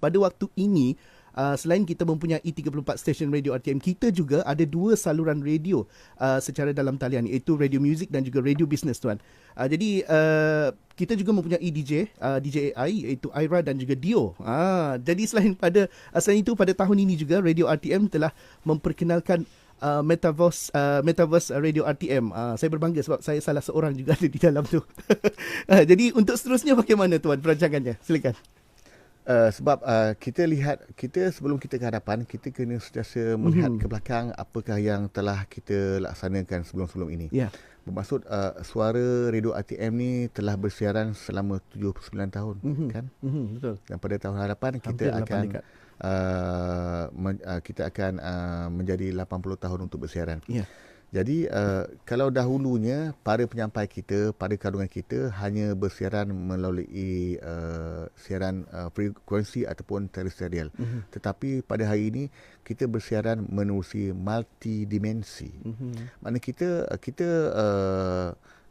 pada waktu ini Uh, selain kita mempunyai 34 stesen radio RTM, kita juga ada dua saluran radio uh, secara dalam talian iaitu radio music dan juga radio business tuan. Uh, jadi uh, kita juga mempunyai DJ, uh, DJ AI iaitu Aira dan juga Dio. Uh, jadi selain pada uh, selain itu pada tahun ini juga radio RTM telah memperkenalkan Uh, Metaverse uh, Metaverse Radio RTM. Uh, saya berbangga sebab saya salah seorang juga ada di dalam tu. uh, jadi untuk seterusnya bagaimana tuan perancangannya? Silakan. Uh, sebab uh, kita lihat kita sebelum kita ke hadapan kita kena sentiasa melihat mm-hmm. ke belakang apakah yang telah kita laksanakan sebelum-sebelum ini. Ya. Yeah. Bermaksud uh, suara radio RTM ni telah bersiaran selama 79 tahun mm-hmm. kan? Mm-hmm, betul. Dan pada tahun hadapan kita Hampir akan uh, men, uh, kita akan uh, menjadi 80 tahun untuk bersiaran. Yeah. Jadi uh, kalau dahulunya para penyampai kita, para kandungan kita hanya bersiaran melalui uh, siaran uh, frekuensi ataupun terestrial. Mm-hmm. Tetapi pada hari ini kita bersiaran menerusi multidimensi. Mm-hmm. Maknanya kita kita uh,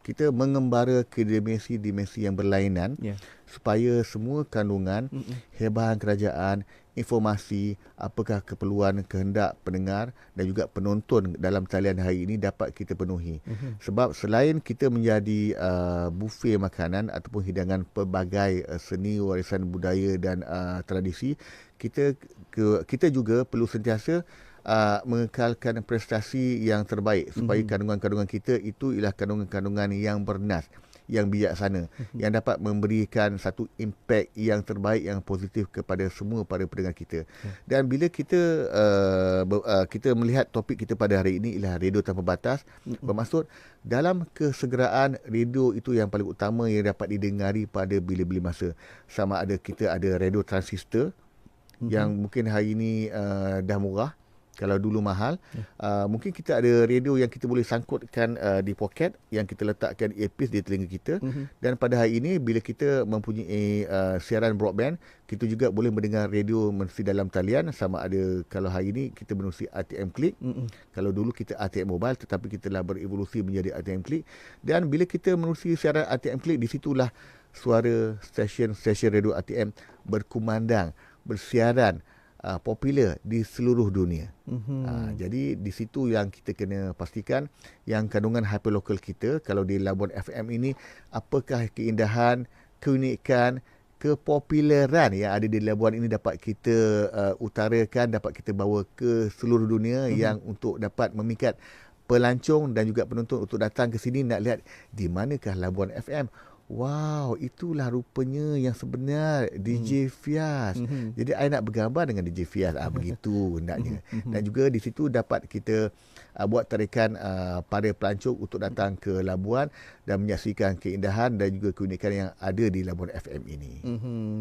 kita mengembara ke dimensi-dimensi yang berlainan yeah. supaya semua kandungan mm-hmm. hebahan kerajaan informasi apakah keperluan kehendak pendengar dan juga penonton dalam talian hari ini dapat kita penuhi. Mm-hmm. Sebab selain kita menjadi uh, buffet makanan ataupun hidangan pelbagai uh, seni warisan budaya dan uh, tradisi, kita ke, kita juga perlu sentiasa uh, mengekalkan prestasi yang terbaik supaya mm-hmm. kandungan-kandungan kita itu ialah kandungan-kandungan yang bernas yang bijaksana mm-hmm. yang dapat memberikan satu impak yang terbaik yang positif kepada semua para pendengar kita. Mm. Dan bila kita uh, uh, kita melihat topik kita pada hari ini ialah radio tanpa batas mm-hmm. bermaksud dalam kesegeraan radio itu yang paling utama yang dapat didengari pada bila-bila masa. Sama ada kita ada radio transistor mm-hmm. yang mungkin hari ini uh, dah murah kalau dulu mahal yeah. uh, mungkin kita ada radio yang kita boleh sangkutkan uh, di poket yang kita letakkan earpiece di telinga kita mm-hmm. dan pada hari ini bila kita mempunyai uh, siaran broadband kita juga boleh mendengar radio menerusi dalam talian sama ada kalau hari ini kita menerusi ATM Click mm-hmm. kalau dulu kita ATM Mobile tetapi kita telah berevolusi menjadi ATM Click dan bila kita menerusi siaran ATM Click di situlah suara stesen-stesen radio ATM berkumandang bersiaran uh, popular di seluruh dunia. Mm-hmm. Uh, jadi di situ yang kita kena pastikan yang kandungan hyperlocal kita kalau di Labuan FM ini apakah keindahan, keunikan, kepopuleran yang ada di Labuan ini dapat kita uh, utarakan, dapat kita bawa ke seluruh dunia mm-hmm. yang untuk dapat memikat pelancong dan juga penonton untuk datang ke sini nak lihat di manakah Labuan FM Wow, itulah rupanya yang sebenar DJ hmm. Fias. Hmm. Jadi saya nak bergambar dengan DJ Fias ah begitu hendaknya. Hmm. Dan juga di situ dapat kita uh, buat tarikan uh, para pelancong untuk datang ke Labuan dan menyaksikan keindahan dan juga keunikan yang ada di Labuan FM ini. Hmm.